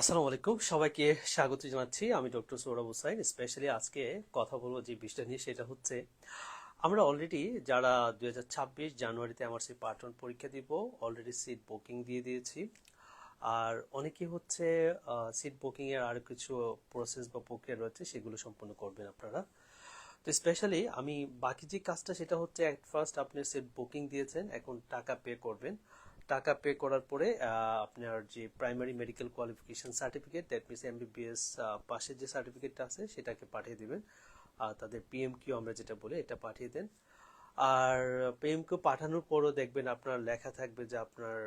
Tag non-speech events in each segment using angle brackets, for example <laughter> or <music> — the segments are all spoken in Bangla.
আসসালামু আলাইকুম। সবাইকে স্বাগত জানাচ্ছি আমি ডক্টর সৌরভ হুসাইন। স্পেশালি আজকে কথা বলব যে বিষয়টা নিয়ে, সেটা হচ্ছে আমরা অলরেডি যারা দু হাজার ছাব্বিশ জানুয়ারিতে আমার সেই পার্ট ওয়ান পরীক্ষা দিব অলরেডি সিট বুকিং দিয়ে দিয়েছি। আর অনেকে হচ্ছে সিট বুকিংয়ের এর আরও কিছু প্রসেস বা প্রক্রিয়া রয়েছে, সেগুলো সম্পূর্ণ করবেন আপনারা। তো স্পেশালি আমি বাকি যে কাজটা, সেটা হচ্ছে ফার্স্ট আপনি সিট বুকিং দিয়েছেন, এখন টাকা পে করবেন। টাকা পে করার পরে আপনার যে primary medical qualification certificate that means MBBS পাশের যে সার্টিফিকেটটা আছে, সেটাকে পাঠিয়ে দেবেন। আর তাদের পিএম কিউ আমরা যেটা বলি, এটা পাঠিয়ে দেন। আর পিএম কিউ পাঠানোর পরও দেখবেন আপনার লেখা থাকবে যে আপনার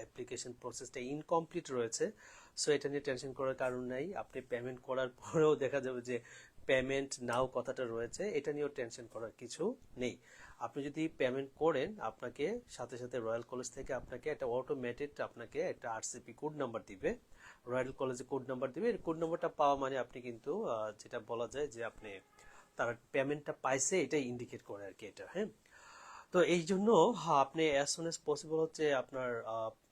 অ্যাপ্লিকেশন প্রসেসটা ইনকমপ্লিট রয়েছে। সো এটা নিয়ে টেনশন করার কারণ নাই। আপনি পেমেন্ট করার পরেও দেখা যাবে যে পেমেন্ট নাও কথাটা রয়েছে। এটা নিয়েও টেনশন করার কিছু নেই। আপনি যদি পেমেন্ট করেন আপনাকে সাথে সাথে রয়্যাল কলেজ থেকে আপনাকে একটা অটোমেটেড আপনাকে একটা আরসিপি কোড নাম্বার দিবে। রয়্যাল কলেজে কোড নাম্বার দিবে। এর কোড নাম্বারটা পাওয়া মানে আপনি কিন্তু যেটা বলা যায় যে আপনি তারা পেমেন্টটা পাইছে এটা ইন্ডিকেট করে আর কি এটা হ্যাঁ? তো এই জন্য হ্যাঁ, আপনি অ্যাজ সুন এস পসিবল হচ্ছে আপনার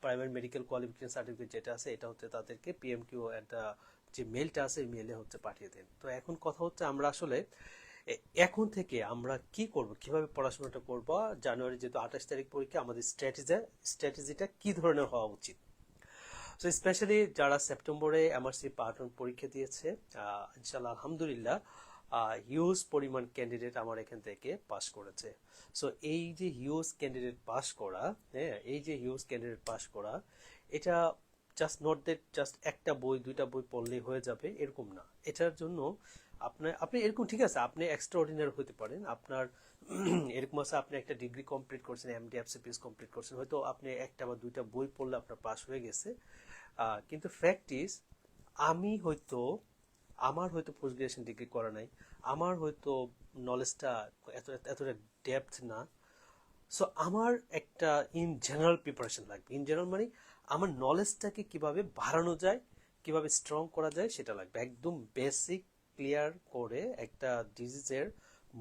প্রাইমারি মেডিকেল কোয়ালিফিকেশন সার্টিফিকেট যেটা আছে এটা হচ্ছে তাদেরকে পিএম কিউ একটা যে মেলটা আছে মেলে হচ্ছে পাঠিয়ে দেন। তো এখন কথা হচ্ছে আমরা আসলে এখন থেকে আমরা কি করব? কীভাবে পড়াশোনাটা করব? জানুয়ারি যেহেতু আঠাশ তারিখ পরীক্ষা, আমাদের স্ট্র্যাটেজি স্ট্র্যাটেজিটা কি ধরনের হওয়া উচিত? সো স্পেশালি যারা সেপ্টেম্বরে এমআরসি ওয়ান পরীক্ষা দিয়েছে ইনশাল্লাহ আলহামদুলিল্লাহ হিউজ পরিমাণ ক্যান্ডিডেট আমার এখান থেকে পাস করেছে। সো এই যে হিউজ ক্যান্ডিডেট পাস করা হ্যাঁ এই যে হিউজ ক্যান্ডিডেট পাস করা, এটা জাস্ট নট দ্যাট জাস্ট একটা বই, দুইটা বই পড়লেই হয়ে যাবে, এরকম না। এটার জন্য আপনার, আপনি এরকম ঠিক আছে, আপনি এক্সট্রা অর্ডিনারি হতে পারেন। আপনার <clears throat> এরকম আছে, আপনি একটা ডিগ্রি কমপ্লিট করছেন এমডি এফসিপিএস কমপ্লিট করছেন, হয়তো আপনি একটা বা দুইটা বই পড়লে আপনার পাস হয়ে গেছে। কিন্তু ফ্যাক্টিস আমি হয়তো, আমার হয়তো পোস্ট গ্রাজুয়েশন ডিগ্রি করা নাই, আমার হয়তো নলেজটা এত, এতটা ডেপথ না। সো আমার একটা ইন জেনারেল প্রিপারেশন লাগবে। ইন জেনারেল মানে আমার নলেজটাকে কীভাবে বাড়ানো যায়, কীভাবে স্ট্রং করা যায় সেটা লাগবে। একদম বেসিক ক্লিয়ার করে একটা ডিজিজের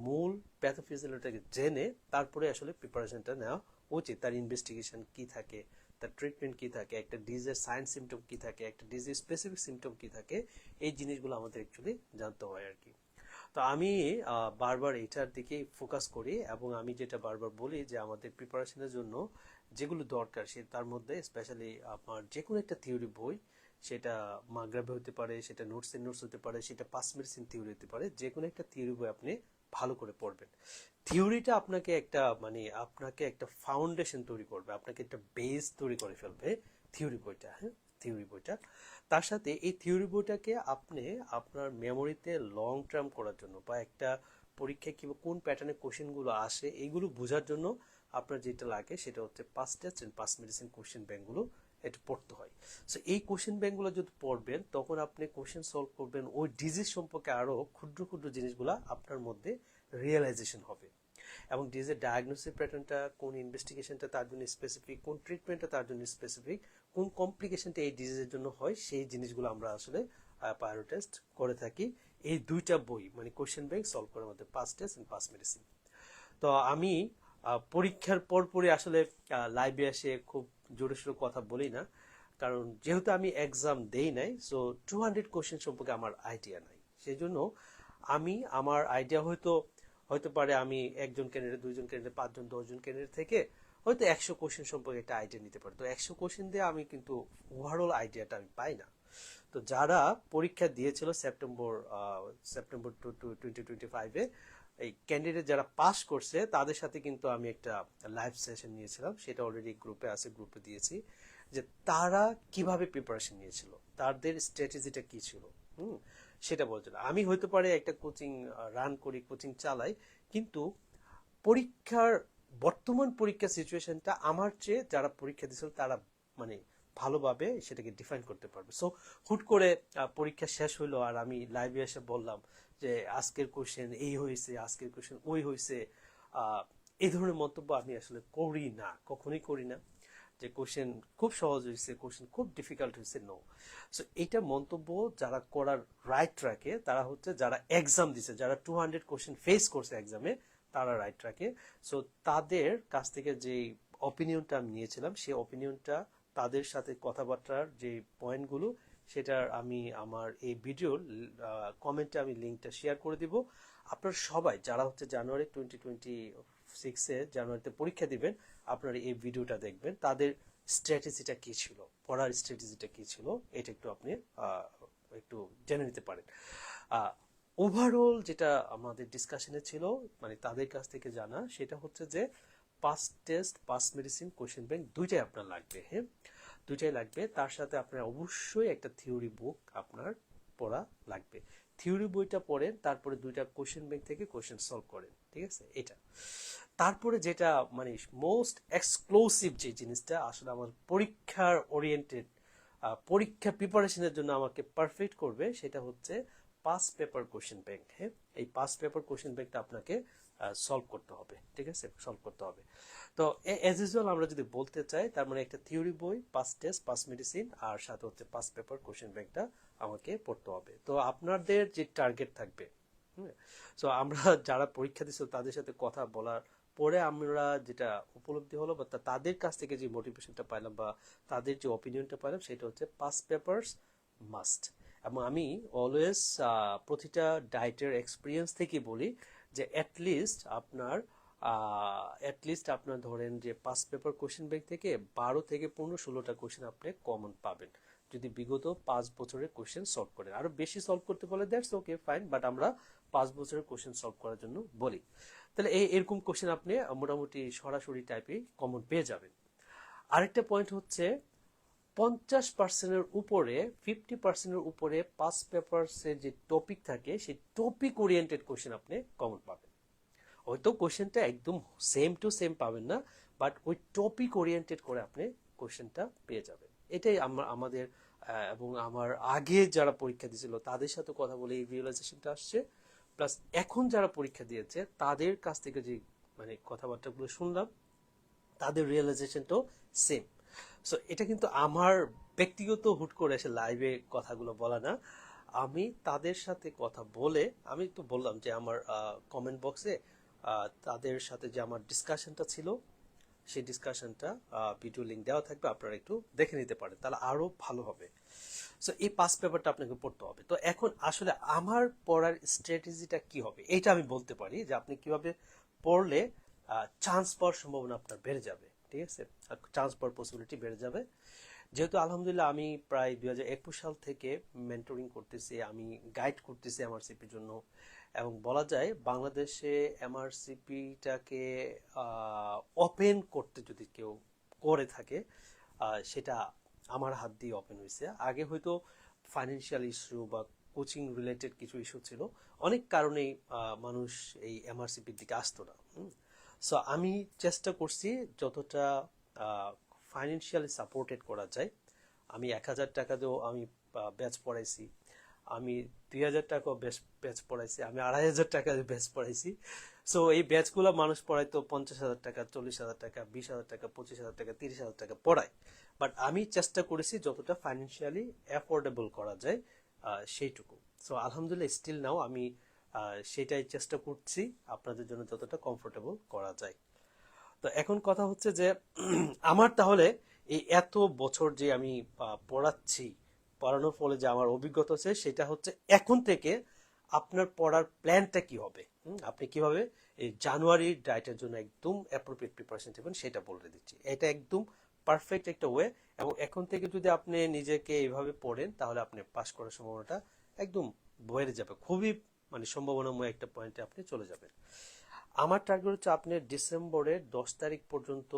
মূল প্যাথোফিজিওলজিটাকে জেনে তারপরে আসলে প্রিপারেশনটা নেওয়া উচিত। তার ইনভেস্টিগেশন কি থাকে, তার ট্রিটমেন্ট কি থাকে, একটা ডিজিজের সাইন্স সিমটম কি থাকে, একটা ডিজিজ স্পেসিফিক সিমটম কি থাকে, এই জিনিসগুলো আমাদের অ্যাকচুয়ালি জানতে হয় আর কি। তো আমি বারবার এটার দিকে ফোকাস করি এবং আমি যেটা বারবার বলি যে আমাদের প্রিপারেশনের জন্য যেগুলো দরকার, সে তার মধ্যে স্পেশালি আপনার যে কোনো একটা থিওরি বই, সেটা মাগ্রাবে হতে পারে, সেটা নোটস এর নোটস হতে পারে, সেটা পাস মেডিসিন থিওরি হতে পারে যে কোনো একটা থিওরি বই আপনি ভালো করে পড়বেন। থিওরিটা আপনাকে একটা মানে আপনাকে একটা ফাউন্ডেশন তৈরি করবে, আপনাকে একটা বেস তৈরি করে ফেলবে থিওরি বইটা হ্যাঁ? থিওরি বইটা। তার সাথে এই থিওরি বইটাকে আপনি আপনার মেমোরিতে লং টার্ম করার জন্য বা একটা পরীক্ষায় কিংবা কোন প্যাটার্নে কোশ্চেনগুলো আসে এইগুলো বোঝার জন্য আপনার যেটা লাগে সেটা হচ্ছে PasTest and Passmedicine question ব্যাঙ্কগুলো এটা পড়তে হয়। সো এই কোশ্চেন ব্যাঙ্কগুলো যদি পড়বেন, তখন আপনি কোশ্চেন সলভ করবেন, ওই ডিজিজ সম্পর্কে আরও ক্ষুদ্র ক্ষুদ্র জিনিসগুলো আপনার মধ্যে রিয়েলাইজেশন হবে। এবং ডিজিজের ডায়াগনোসিস প্যাটার্নটা কোন ইনভেস্টিগেশনটা তার জন্য স্পেসিফিক কোন ট্রিটমেন্টটা তার জন্য স্পেসিফিক কোন কমপ্লিকেশনটা এই ডিজিজের জন্য হয়, সেই জিনিসগুলো আমরা আসলে প্রায়োরিটাইজড করে থাকি। এই দুইটা বই মানে কোশ্চেন ব্যাংক সলভ করার মধ্যে PasTest and Passmedicine তো আমি পরীক্ষার পর পরই আসলে লাইভে এসে খুব জোরে সোরে কথা বলি না। কারণ যেহেতু আমি এক্সাম দেই নাই সো টু হান্ড্রেড কোশ্চেন সম্পর্কে আমার আইডিয়া নাই। সেই জন্য আমি, আমার আইডিয়া হয়তো হয়তো পারে আমি একজন ক্যান্ডিডেট দুইজন ক্যান্ডিডেট পাঁচজন, দশজন ক্যান্ডিডেট থেকে হয়তো একশো কোশ্চেন সম্পর্কে একটা আইডিয়া নিতে পারি। তো একশো কোশ্চেন দিয়ে আমি কিন্তু ওভারঅল আইডিয়াটা আমি পাই না। তো যারা পরীক্ষা দিয়েছিল September September two two twenty twenty ফাইভে এই ক্যান্ডিডেট যারা পাস করছে, তাদের সাথে কিন্তু আমি একটা লাইভ সেশন নিয়েছিলাম। সেটা অলরেডি গ্রুপে আছে গ্রুপে দিয়েছি যে তারা কীভাবে প্রিপারেশন নিয়েছিল, তাদের স্ট্র্যাটেজিটা কি ছিল, হুম? সেটা বলছিল। আমি হয়তো পারে একটা কোচিং রান করি কোচিং চালাই, কিন্তু পরীক্ষার, বর্তমান পরীক্ষার সিচুয়েশনটা আমার চেয়ে যারা পরীক্ষা দিয়েছিল, তারা মানে ভালোভাবে সেটাকে ডিফাইন করতে পারবে। সো হুট করে পরীক্ষা শেষ হইল আর আমি লাইভে এসে বললাম যে আজকের কোশ্চেন এই হয়েছে, আজকের কোশ্চেন ওই হয়েছে এই ধরনের মন্তব্য আমি আসলে করি না, কখনোই করি না। যে কোশ্চেন খুব সহজ হয়েছে কোশ্চেন খুব ডিফিকাল্ট হয়েছে নো সো এটা মন্তব্য যারা করার রাইট ট্র্যাকে তারা হচ্ছে যারা এক্সাম দিছে, যারা টু হান্ড্রেড কোশ্চেন ফেস করছে এক্সামে তারা রাইট ট্র্যাকে সো তাদের কাছ থেকে যে অপিনিয়নটা আমি নিয়েছিলাম সেই অপিনিয়নটা তাদের সাথে কথাবার্তার যে পয়েন্টগুলো সেটার আমি আমার এই ভিডিওর কমেন্টে আমি লিঙ্কটা শেয়ার করে দিব। আপনারা সবাই যারা হচ্ছে জানুয়ারি টোয়েন্টি টোয়েন্টি সিক্সে জানুয়ারিতে পরীক্ষা দিবেন, আপনারা এই ভিডিওটা দেখবেন। তাদের স্ট্র্যাটেজিটা কী ছিল? পড়ার স্ট্র্যাটেজিটা কী ছিল? এটা একটু আপনি একটু জেনে নিতে পারেন। ওভারঅল যেটা আমাদের ডিসকাশনে ছিল মানে তাদের কাছ থেকে জানা, সেটা হচ্ছে যে PasTest Passmedicine question bank দুইটাই আপনার লাগবে হ্যাঁ? দুইটাই লাগবে। তার সাথে আপনার অবশ্যই একটা থিওরি বুক আপনার পড়া লাগবে। থিওরি বইটা পড়েন, তারপরে দুইটা কোশ্চেন ব্যাংক থেকে কোশ্চেন সলভ করেন, ঠিক আছে? এটা। তারপরে যেটা মানে মোস্ট এক্সক্লুসিভ যে জিনিসটা, আসলে আমার পরীক্ষার ওরিয়েন্টেড পরীক্ষা প্রিপারেশনের জন্য আমাকে পারফেক্ট করবে, সেটা হচ্ছে পাস পেপার কোশ্চেন ব্যাংক হ্যাঁ? এই পাস পেপার কোশ্চেন ব্যাংকটা আপনাকে সলভ করতে হবে, ঠিক আছে? সলভ করতে হবে। তো অ্যাজ ইউজুয়াল আমরা যদি বলতে চাই, তার মানে একটা থিওরি বই পাস টেস্ট পাস মেডিসিন আর সাথে হচ্ছে পাস পেপার কোশ্চেন ব্যাংকটা আমাকে পড়তে হবে। তো আপনাদের যে টার্গেট থাকবে সো আমরা <laughs> যারা পরীক্ষা দিচ্ছিল, তাদের সাথে কথা বলার পরে আমরা যেটা উপলব্ধি হলো, বা তাদের কাছ থেকে যে মোটিভেশনটা পাইলাম, বা তাদের যে অপিনিয়নটা পাইলাম, সেটা হচ্ছে পাস পেপার্স মাস্ট এবং আমি অলওয়েজ প্রতিটা ডায়েটের এক্সপিরিয়েন্স থেকে বলি যে অ্যাটলিস্ট আপনার অ্যাটলিস্ট আপনার ধরেন যে পাস পেপার কোশ্চেন ব্যাংক থেকে বারো থেকে পনেরো ষোলোটা কোশ্চেন আপনি কমন পাবেন। যদি বিগত পাঁচ বছরের কোশ্চেন সলভ করেন। আরও বেশি সলভ করতে বলে দ্যাটস ওকে ফাইন বাট আমরা পাঁচ বছরের কোশ্চেন সলভ করার জন্য বলি। তাহলে এই এরকম কোশ্চেন আপনি মোটামুটি সরাসরি টাইপে কমন পেয়ে যাবেন। আরেকটা পয়েন্ট হচ্ছে পঞ্চাশ পার্সেন্টের উপরে ফিফটি পার্সেন্টের উপরে পাস পেপারসের যে টপিক থাকে, সেই টপিক ওরিয়েন্টেড কোশ্চেন আপনি কমন পাবেন। হয়তো কোশ্চেনটা একদম সেম টু সেম পাবেন না বাট ওই টপিক ওরিয়েন্টেড করে আপনি কোশ্চেনটা পেয়ে যাবেন। এটাই আমরা আমাদের এবং আমার আগে যারা পরীক্ষা দিয়েছিল, তাদের সাথে কথা বলে এই রিয়েলাইজেশনটা আসছে। প্লাস এখন যারা পরীক্ষা দিয়েছে, তাদের কাছ থেকে যে মানে কথাবার্তাগুলো শুনলাম, তাদের রিয়েলাইজেশনটাও সেম সো এটা কিন্তু আমার ব্যক্তিগত হুট করে এসে লাইভে কথাগুলো বলা না। আমি তাদের সাথে কথা বলে, আমি তো বললাম যে আমার কমেন্ট বক্সে তাদের সাথে যে আমার ডিসকাশনটা ছিল, সেই ডিসকাশনটা ভিডিও লিঙ্ক দেওয়া থাকবে, আপনারা একটু দেখে নিতে পারেন, তাহলে আরও ভালো হবে। সো এই পাস পেপারটা আপনাকে পড়তে হবে। তো এখন আসলে আমার পড়ার স্ট্র্যাটেজিটা কি হবে এটা আমি বলতে পারি যে আপনি কীভাবে পড়লে চান্স পাওয়ার সম্ভাবনা আপনার বেড়ে যাবে। ঠিক আছে? চান্স পাওয়ার পসিবিলিটি বেড়ে যাবে। যেহেতু আলহামদুলিল্লাহ আমি প্রায় দুই হাজার একুশ সাল থেকে মেন্টরিং করতেছি, আমি গাইড করতেছি এমআরসিপির জন্য। এবং বলা যায় বাংলাদেশে এমআরসিপিটাকে ওপেন করতে যদি কেউ করে থাকে সেটা আমার হাত দিয়ে ওপেন হয়েছে। আগে হয়তো ফাইন্যান্সিয়াল ইস্যু বা কোচিং রিলেটেড কিছু ইস্যু ছিল। অনেক কারণেই মানুষ এই এমআরসিপির দিকে আসতো না। সো আমি চেষ্টা করছি যতটা ফাইন্যান্সিয়ালি সাপোর্টেড করা যায়। আমি এক হাজার টাকা দিয়েও আমি ব্যাচ পড়াইছি। আমি দুই হাজার টাকাও ব্যাচ ব্যাচ পড়াইছি। আমি আড়াই হাজার টাকা ব্যাচ পড়াইছি। সো এই ব্যাচগুলো মানুষ পড়াইতো পঞ্চাশ হাজার টাকা, চল্লিশ হাজার টাকা, বিশ হাজার টাকা, পঁচিশ হাজার টাকা, তিরিশ হাজার টাকা পড়ায়। বাট আমি চেষ্টা করেছি যতটা ফাইন্যান্সিয়ালি অ্যাফোর্ডেবল করা যায় সেইটুকু। সো আলহামদুলিল্লাহ স্টিল নাও আমি সেটাই চেষ্টা করছি আপনাদের জন্য যতটা কমফোর্টেবল করা যায়। তো এখন কথা হচ্ছে যে, <clears throat> আমার তাহলে এই এত বছর যে আমি পড়াচ্ছি, পড়ানোর ফলে যে আমার অভিজ্ঞতা হচ্ছে, সেটা হচ্ছে এখন থেকে আপনার পড়ার প্ল্যানটা কি হবে? আপনি কীভাবে এই জানুয়ারির ডায়েটের জন্য একদম অ্যাপ্রোপ্রিয়েট প্রিপারেশন নেবেন সেটা বলে দিচ্ছি। এটা একদম পারফেক্ট একটা ওয়ে এবং এখন থেকে যদি আপনি নিজেকে এইভাবে পড়েন, তাহলে আপনি পাশ করার সম্ভাবনাটা একদম বেড়ে যাবে। খুবই মানে সম্ভাবনাময় একটা পয়েন্টে আপনি চলে যাবেন। আমার টার্গেট হচ্ছে আপনি ডিসেম্বরের দশ তারিখ পর্যন্ত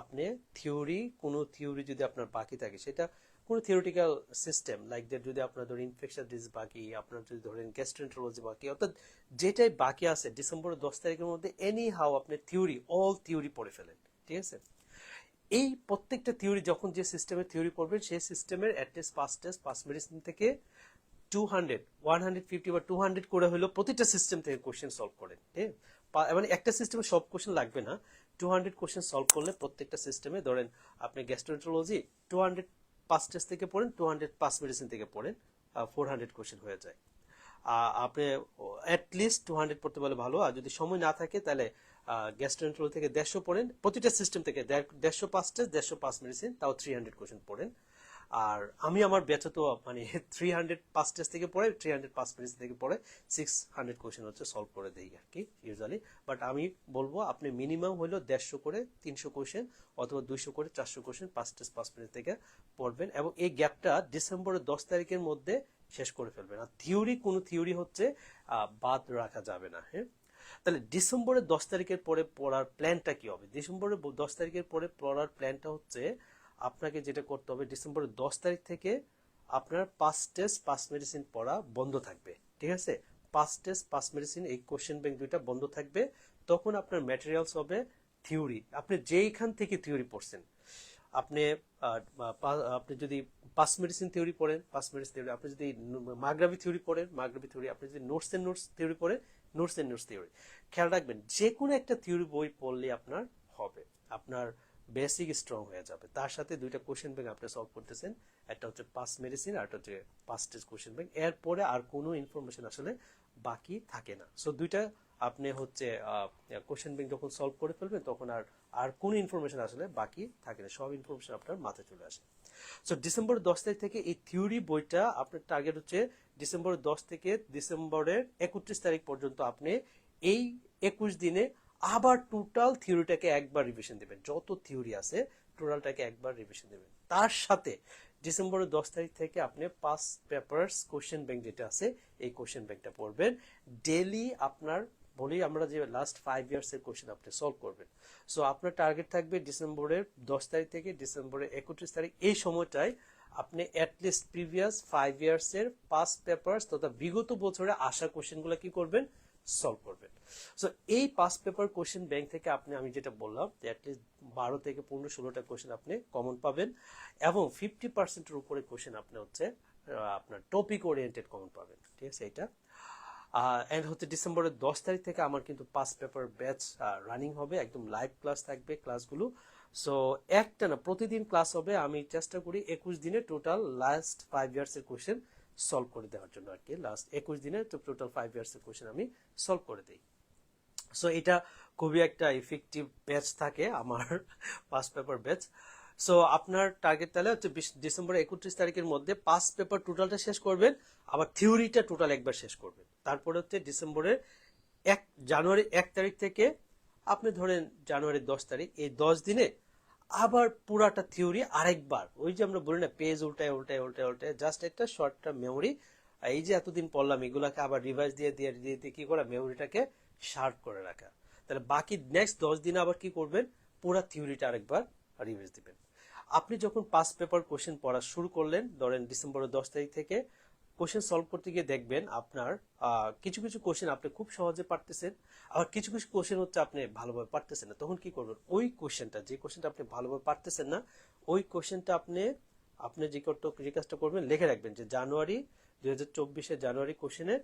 আপনি থিওরি কোনো থিওরি যদি আপনার বাকি থাকে, সেটা কোনো থিওরিটিক্যাল সিস্টেম লাইক দ্যাট যদি আপনার ধরেন ইনফেকশন ডিজিজ বাকি, আপনার যদি ধরেন গ্যাস্ট্রেন্ট্রোলজি বাকি, অর্থাৎ যেটাই বাকি আছে, ডিসেম্বরের দশ তারিখের মধ্যে এনি হাউ আপনি থিওরি অল থিওরি পড়ে ফেলেন, ঠিক আছে? এই প্রত্যেকটা থিওরি যখন যে সিস্টেমের থিওরি পড়বেন, সেই সিস্টেমের অ্যাটলিস্ট পাঁচ টেস্ট পাঁচ মেডিসিন থেকে two hundred one hundred fifty বা টু হান্ড্রেড করে হলেও প্রতিটা সিস্টেম থেকে কোশ্চেন সলভ করেন ঠিক মানে একটা সিস্টেমে সব কোশ্চেন লাগবে না। টু হান্ড্রেড কোশ্চেন সলভ করলে প্রত্যেকটা সিস্টেমে ধরেন আপনি গ্যাস্ট্রোন্ট্রোলজি টু হান্ড্রেড পাঁচ টেস্ট থেকে পড়েন টু হান্ড্রেড পাঁচ মেডিসিন থেকে পড়েন ফোর হান্ড্রেড কোশ্চেন হয়ে যায়। আপনি অ্যাটলিস্ট টু হান্ড্রেড পড়তে পারলে ভালো। আর যদি সময় না থাকে তাহলে গ্যাস্ট্রোন্ট্রোল থেকে দেড়শো পড়েন, প্রতিটা সিস্টেম থেকে দেড়- দেড়শো পাঁচ টেস্ট দেড়শো পাঁচ মেডিসিন তাও থ্রি হান্ড্রেড কোশ্চেন পড়েন। আর আমি আমার ব্যাচে তো মানে থ্রি হান্ড্রেড পাঁচ টেস্ট থেকে পড়ে থ্রি হান্ড্রেড পাঁচ মিনিট থেকে পড়ে সিক্স হান্ড্রেড কোয়েশ্চেন হচ্ছে সলভ করে দেই আর কি ইউজুয়ালি বাট আমি বলব, আপনি মিনিমাম হলো দেড়শো করে, তিনশো কোয়েশ্চেন অথবা দুইশো করে, চারশো কোয়েশ্চেন পাঁচ টেস্ট পাঁচ মিনিট থেকে পড়বেন এবং এই গ্যাপটা ডিসেম্বরের দশ তারিখের মধ্যে শেষ করে ফেলবেন। আর থিওরি কোনো থিওরি হচ্ছে বাদ রাখা যাবে না হ্যাঁ? তাহলে ডিসেম্বরের দশ তারিখের পরে পড়ার প্ল্যানটা কি হবে? ডিসেম্বরের দশ তারিখের পরে পড়ার প্ল্যানটা হচ্ছে আপনাকে যেটা করতে হবে, ডিসেম্বরের দশ তারিখ থেকে আপনার পাঁচ টেস্ট পাঁচ মেডিসিন পড়া বন্ধ থাকবে। ঠিক আছে? পাঁচ টেস্ট পাঁচ মেডিসিন এই কোশ্চেন ব্যাংক দুইটা বন্ধ থাকবে। তখন আপনার ম্যাটেরিয়ালস হবে থিওরি আপনি যেইখান থেকে থিওরি পড়ছেন। আপনি আপনি যদি পাঁচ মেডিসিন থিওরি পড়েন পাঁচ মেডিসিন থিওরি আপনি যদি মাগরাবি থিওরি পড়েন, মাগরাবি থিওরি আপনি যদি নোটস এন্ড নোটস থিওরি পড়েন নোটস এন্ড নোটস থিওরি খেয়াল রাখবেন যে কোনো একটা থিওরি বই পড়লে আপনার হবে। আপনার বেসিক স্ট্রং হয়ে যাবে। তার সাথে দুইটা কোশ্চেন ব্যাংক আপনি সলভ করতেছেন। একটা হচ্ছে পাস মেডিসিন আর একটা হচ্ছে টেস্ট কোশ্চেন ব্যাংক এরপরে আর কোনো ইনফরমেশন আসলে বাকি থাকে না। সো দুইটা আপনি হচ্ছে কোশ্চেন ব্যাংক যখন সলভ করে ফেলবেন, তখন আর আর কোনো ইনফরমেশন আসলে বাকি থাকে না। সব ইনফরমেশন আপনার মাথায় চলে আসে। সো ডিসেম্বর দশ তারিখ থেকে এই থিওরি বইটা আপনার টার্গেট হচ্ছে ডিসেম্বর দশ থেকে ডিসেম্বরের একত্রিশ তারিখ পর্যন্ত আপনি এই একুশ দিনে আবার টোটাল থিওরিটাকে একবার রিভিশন দেবেন। যত থিওরি আছে টোটালটাকে একবার রিভিশন দেবেন। তার সাথে ডিসেম্বরের দশ তারিখ থেকে আপনি পাস পেপার্স কোশ্চেন ব্যাংক যেটা আছে, এই কোশ্চেন ব্যাংকটা পড়বেন। ডেলি আপনার বলি আমরা যে লাস্ট ফাইভ ইয়ার্স এর কোশ্চেন আপনি সলভ করবেন। সো আপনার টার্গেট থাকবে ডিসেম্বরের দশ তারিখ থেকে ডিসেম্বরের একত্রিশ তারিখ, এই সময়টায় আপনি at least previous five years এর পাস পেপার তথা বিগত বছরে আসা কোশ্চেনগুলো কি করবেন? সলভ করবেন। সো এই পাস পেপার কোশ্চেন ব্যাংক থেকে আপনি, আমি যেটা বললাম অ্যাটলিস্ট বারো থেকে পনেরো ষোলোটা কোশ্চেন আপনি কমন পাবেন এবং ফিফটি পার্সেন্টের উপরে কোশ্চেন আপনি হচ্ছে আপনার টপিক ওরিয়েন্টেড কমন পাবেন। ঠিক আছে এটা অ্যান্ড হচ্ছে ডিসেম্বরের দশ তারিখ থেকে আমার কিন্তু পাস পেপার ব্যাচ রানিং হবে। একদম লাইভ ক্লাস থাকবে ক্লাসগুলো সো একটা না, প্রতিদিন ক্লাস হবে, আমি চেষ্টা করি একুশ দিনে টোটাল লাস্ট ফাইভ ইয়ার্স এর কোশ্চেন সলভ করে দেওয়ার জন্য আর কি। লাস্ট একুশ দিনে টোটাল ফাইভ ইয়ার্স এর কোশ্চেন আমি সলভ করে দিই। সো এটা খুবই একটা ইফেক্টিভ ব্যাচ থাকে আমার পাস পেপার ব্যাচ সো আপনার টার্গেট তাহলে হচ্ছে বিশ- ডিসেম্বরের একত্রিশ তারিখের মধ্যে পাস পেপার টোটালটা শেষ করবেন, আবার থিওরিটা টোটাল একবার শেষ করবেন। তারপরে হচ্ছে ডিসেম্বরের এক জানুয়ারি এক তারিখ থেকে আপনি ধরেন জানুয়ারির দশ তারিখ, এই দশ দিনে আবার পুরাটা থিওরি আরেকবার। ওই যে আমরা বলি না পেজ উল্টায় উল্টায় উল্টায় উল্টায় জাস্ট একটা শর্ট টার্ম মেমোরি এই যে এতদিন পড়লাম, এগুলাকে আবার রিভাইজ দিয়ে দিয়ে দিয়ে কি করা মেমোরিটাকে শার্প করে রাখা। তাহলে বাকি নেক্সট দশ দিনে আবার কি করবেন? পুরা থিওরিটা আরেকবার রিভাইজ দিবেন। আপনি যখন পাস পেপার কোশ্চেন পড়া শুরু করলেন, ধরেন ডিসেম্বরের দশ তারিখ থেকে কোশ্চেন সলভ করতে গিয়ে দেখবেন আপনার কিছু কিছু কোশ্চেন আপনি খুব সহজে পারতেছেন, আবার কিছু কিছু কোশ্চেন হচ্ছে আপনি ভালোভাবে পারতেছেন না। তখন কি করবেন? ওই কোশ্চেনটা যে কোশ্চেনটা আপনি ভালোভাবে পারতেছেন না, ওই কোশ্চেনটা আপনি আপনি যে যে কাজটা করবেন, লিখে রাখবেন যে জানুয়ারি দুই হাজার চব্বিশে জানুয়ারি কোশ্চেনে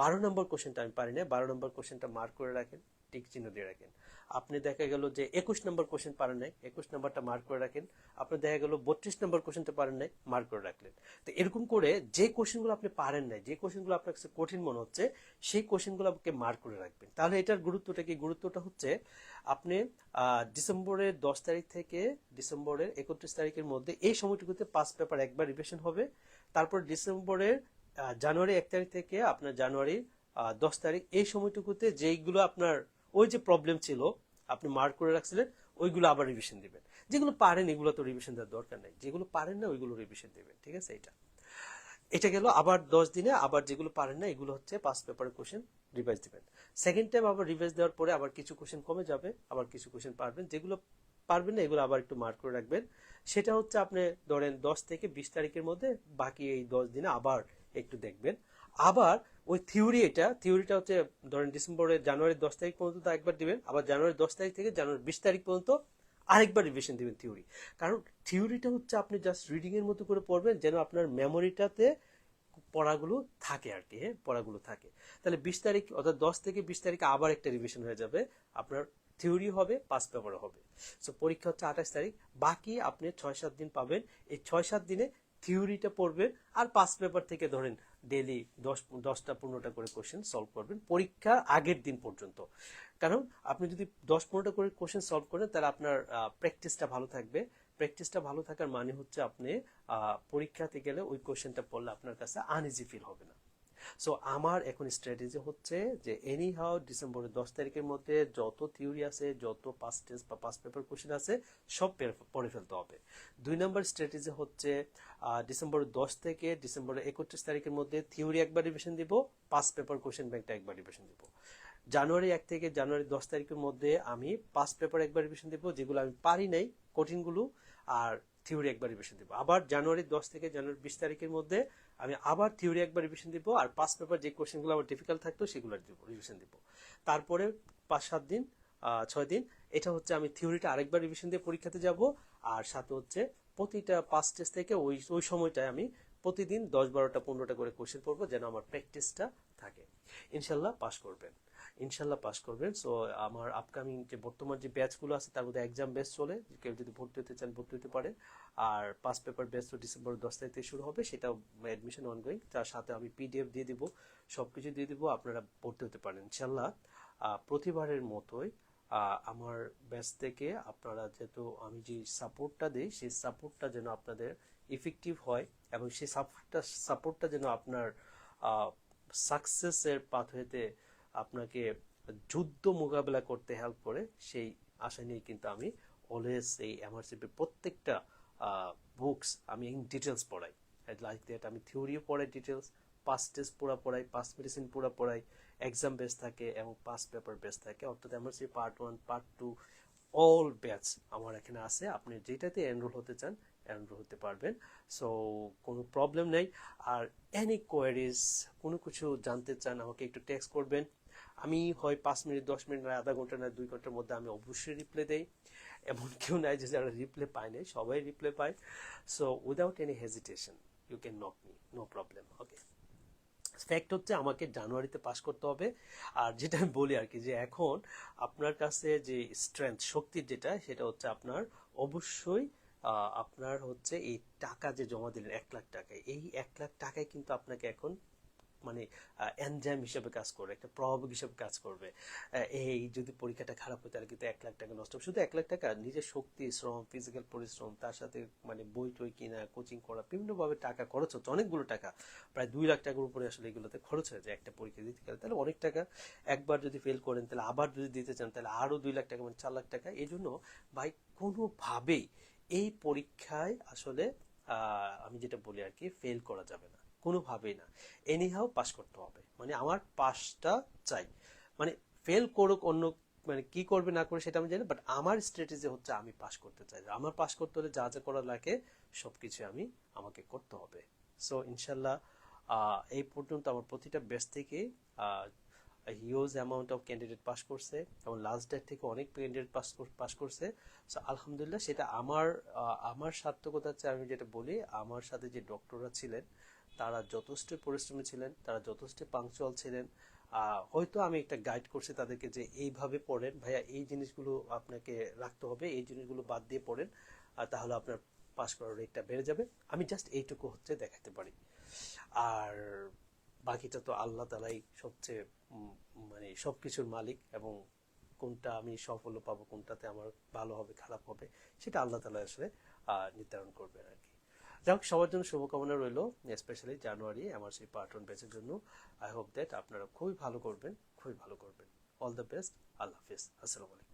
বারো নম্বর কোশ্চেনটা আমি পারি না বারো নম্বর কোশ্চেনটা মার্ক করে রাখেন। টিক চিহ্ন দিয়ে রাখেন। আপনি দেখা গেল যে একুশ নম্বর কোশ্চেন পারেন নাই, একুশ নম্বরটা মার্ক করে রাখেন। আপনি দেখা গেল বত্রিশ নম্বর কোশ্চেনটা পারেন নাই মার্ক করে রাখলেন। তো এরকম করে যে কোশ্চেনগুলো আপনি পারেন নাই, যে কোশ্চেনগুলো আপনার কাছে কঠিন মনে হচ্ছে, সেই কোশ্চেনগুলোকে মার্ক করে রাখবেন। তাহলে এটার গুরুত্বটা কি? গুরুত্বটা হচ্ছে আপনি ডিসেম্বরের দশ তারিখ থেকে ডিসেম্বরের একত্রিশ তারিখের মধ্যে এই সময়টুকুতে পাঁচ পেপার একবার রিভিশন হবে। তারপর ডিসেম্বরের জানুয়ারি এক তারিখ থেকে আপনার জানুয়ারি দশ তারিখ এই সময়টুকুতে যেইগুলো আপনার ওই যে প্রবলেম ছিল, আপনি মার্ক করে রাখছিলেন, ওইগুলো আবার রিভিশন দিবেন। যেগুলো পারেন, এগুলো তো রিভিশন দেওয়ার দরকার নেই। যেগুলো পারেন না, ওইগুলো রিভিশন দিবেন, ঠিক আছে? এটা। এটা গেল, আবার দশ দিনে আবার যেগুলো পারেন না, এগুলো হচ্ছে পাস পেপারের কোশ্চেন রিভাইজ দিবেন। সেকেন্ড টাইম আবার রিভাইজ দেওয়ার পরে আবার কিছু কোশ্চেন কমে যাবে, আবার কিছু কোশ্চেন পারবেন। যেগুলো পারবেন না, এগুলো আবার একটু মার্ক করে রাখবেন। সেটা হচ্ছে আপনি ধরেন দশ থেকে বিশ তারিখের মধ্যে, বাকি এই দশ দিনে আবার একটু দেখবেন। আবার ওই থিওরি এটা থিওরিটা হচ্ছে ধরেন ডিসেম্বরের জানুয়ারি দশ তারিখ পর্যন্ত একবার দিবেন, আবার জানুয়ারি দশ তারিখ থেকে জানুয়ারি বিশ তারিখ পর্যন্ত আরেকবার রিভিশন দিবেন থিওরি কারণ থিওরিটা হচ্ছে আপনি জাস্ট রিডিং এর মতো করে পড়বেন যেন আপনার মেমোরিটাতে পড়াগুলো থাকে আর কি হ্যাঁ পড়াগুলো থাকে। তাহলে বিশ তারিখ অর্থাৎ দশ থেকে বিশ তারিখে আবার একটা রিভিশন হয়ে যাবে, আপনার থিওরি হবে পাস পেপারও হবে। সো পরীক্ষা হচ্ছে আঠাশ তারিখ, বাকি আপনি ছয় সাত দিন পাবেন। এই ছয় সাত দিনে থিওরিটা পড়বেন, আর পাস পেপার থেকে ধরেন ডেলি দশ, দশটা পনেরোটা করে কোশ্চেন সলভ করবেন। পরীক্ষার আগের দিন পর্যন্ত। কারণ আপনি যদি দশ, পনেরোটা করে কোশ্চেন সলভ করেন, তাহলে আপনার প্র্যাকটিসটা ভালো থাকবে। প্র্যাকটিসটা ভালো থাকার মানে হচ্ছে আপনি পরীক্ষাতে গেলে ওই কোশ্চেনটা পড়লে আপনার কাছে আনইজি ফিল হবে না। সো আমার এখন স্ট্র্যাটেজি হচ্ছে যে এনি হাউ ডিসেম্বরের দশ তারিখের মধ্যে যত থিওরি আছে, যত পাস টেস্ট বা পাস পেপার কোশ্চেন আছে, সব পড়ে ফেলতে হবে। দুই নম্বর স্ট্র্যাটেজি হচ্ছে ডিসেম্বরের দশ থেকে ডিসেম্বরের একত্রিশ তারিখের মধ্যে থিওরি একবার রিভিশন দিব পাস পেপার কোশ্চেন ব্যাংকটা একবার রিভিশন দিব। জানুয়ারি এক থেকে জানুয়ারি দশ তারিখের মধ্যে আমি পাস পেপার একবার রিভিশন দিব, যেগুলো আমি পারি নাই, কঠিনগুলো, আর থিওরি একবার রিভিশন দিব। আবার জানুয়ারি দশ থেকে জানুয়ারি বিশ তারিখের মধ্যে আমি আবার থিওরি একবার রিভিশন দিব, আর পাস পেপার যে কোশ্চেনগুলো আমার ডিফিকাল্ট থাকতো সেগুলো রিভিশন দিব। তারপরে পাঁচ, সাত দিন ছয় দিন, এটা হচ্ছে আমি থিওরিটা আরেকবার রিভিশন দিয়ে পরীক্ষাতে যাব, আর সাথে হচ্ছে প্রতিটা পাঁচ টেস্ট থেকে ওই ওই সময়টায় আমি প্রতিদিন দশ, বারোটা, পনেরোটা করে কোশ্চেন পড়ব যেন আমার প্র্যাকটিসটা থাকে। ইনশাল্লাহ পাস করবেন। ইনশাল্লাহ পাস করবেন। সো আমার আপকামিং যে বর্তমান যে ব্যাচগুলো আছে, তার মধ্যে এক্সাম ব্যাচ চলে। কেউ যদি ভর্তি হতে চান, ভর্তি হতে পারে আর পাস পেপার ব্যাচ তো ডিসেম্বর দশ তারিখ থেকে শুরু হবে, সেটাও অ্যাডমিশন অনগোয়িং তার সাথে আমি পিডিএফ দিয়ে দিব সব কিছু দিয়ে দিব, আপনারা ভর্তি হতে পারেন। ইনশাল্লাহ প্রতিবারের মতোই আমার ব্যাচ থেকে আপনারা যেহেতু আমি যে সাপোর্টটা দিই, সেই সাপোর্টটা যেন আপনাদের ইফেক্টিভ হয় এবং সেই সাপোর্টটা সাপোর্টটা যেন আপনার সাকসেসের পাথওয়েতে আপনাকে যুদ্ধ মোকাবেলা করতে হেল্প করে। সেই আশা নিয়ে কিন্তু আমি অলওয়েজ এই এমআরসিপির প্রত্যেকটা বুকস আমি ডিটেলস পড়াই। লাইক দ্যাট আমি থিওরিও পড়াই ডিটেলস পাস টেস্ট পুরা পড়াই পাস মেডিসিন পুরা পড়াই এক্সাম বেস থাকে এবং পাস পেপার বেস থাকে। অর্থাৎ MRC part one part two all batch আমার এখানে আছে। আপনি যেটাতে এনরোল হতে চান এনরোল হতে পারবেন। সো কোনো প্রবলেম নেই। আর এনি কোয়ারিজ কোনো কিছু জানতে চান, আমাকে একটু টেক্সট করবেন। আমি হয় পাঁচ মিনিট, দশ মিনিট না আধা ঘণ্টা না দুই ঘণ্টার মধ্যে আমি অবশ্যই রিপ্লাই দেই। এমন কেউ নাই যে যারা রিপ্লাই পায় নাই, সবাই রিপ্লাই পায়। So without any hesitation you can knock me no problem okay fact হচ্ছে, আমাকে জানুয়ারিতে পাস করতে হবে। আর যেটা আমি বলি আর কি, যে এখন আপনার কাছে যে স্ট্রেংথ শক্তির যেটা, সেটা হচ্ছে আপনার অবশ্যই আপনার হচ্ছে এই টাকা যে জমা দিলেন, এক লাখ টাকায়, এই এক লাখ টাকায় কিন্তু আপনাকে এখন মানে এনজাইম হিসেবে কাজ করবে, একটা প্রভাবক হিসেবে কাজ করবে। এই যদি পরীক্ষাটা খারাপ হয়, তাহলে কিন্তু এক লাখ টাকা নষ্ট হবে। শুধু এক লাখ টাকা, নিজের শক্তি, শ্রম ফিজিক্যাল পরিশ্রম, তার সাথে মানে বই টই কিনা কোচিং করা, বিভিন্নভাবে টাকা খরচ হচ্ছে, অনেকগুলো টাকা। প্রায় দুই লাখ টাকার উপরে আসলে এগুলোতে খরচ হয়ে যায়, একটা পরীক্ষা দিতে গেলে। তাহলে অনেক টাকা একবার যদি ফেল করেন, তাহলে আবার যদি দিতে চান, তাহলে আরও দুই লাখ টাকা মানে চার লাখ টাকা। এই জন্য ভাই, কোনোভাবেই এই পরীক্ষায় আসলে আমি যেটা বলি আর কি ফেল করা যাবে না। কোনোভাবেই না। এনিহাও পাস করতে হবে। মানে আমার পাসটা চাই। মানে ফেল করুক অন্য মানে কি করবে না করে সেটা আমি জানি বাট আমার স্ট্র্যাটেজি হচ্ছে আমি পাস করতে চাই। আমার পাস করতে হলে যা যা করা লাগে, সবকিছু আমি আমাকে করতে হবে। সো ইনশাল্লাহ এই পর্যন্ত আমার প্রতিটা ব্যাচ থেকে huge amount of candidate pass করছে এবং লাস্ট ডেট থেকে অনেক ক্যান্ডিডেট পাস পাস করছে। সো আলহামদুলিল্লাহ, সেটা আমার আমার সার্থকতা হচ্ছে আমি যেটা বলি, আমার সাথে যে ডক্টররা ছিলেন তারা যথেষ্ট পরিশ্রমী ছিলেন, তারা যথেষ্ট পাংচুয়াল ছিলেন। হয়তো আমি একটা গাইড করছি তাদেরকে যে এইভাবে পড়েন, ভাইয়া, এই জিনিসগুলো আপনাকে রাখতে হবে, এই জিনিসগুলো বাদ দিয়ে পড়েন তাহলে আপনার পাস করার রেটটা বেড়ে যাবে। আমি জাস্ট এইটুকু হচ্ছে দেখাতে পারি। আর বাকিটা তো আল্লাহ তালাই সবচেয়ে মানে সবকিছুর মালিক এবং কোনটা আমি সফল পাবো, কোনটাতে আমার ভালো হবে, খারাপ হবে, সেটা আল্লাহ তালা আসলে নির্ধারণ করবে আর কি। যাই হোক সবার জন্য শুভকামনা রইল স্পেশালি জানুয়ারি, আমার সেই পার্টন ব্যাচের জন্য। আই হোপ দ্যাট আপনারা খুবই ভালো করবেন, খুবই ভালো করবেন। অল দ্য বেস্ট আল্লাহ হাফিজ, আসসালামু আলাইকুম।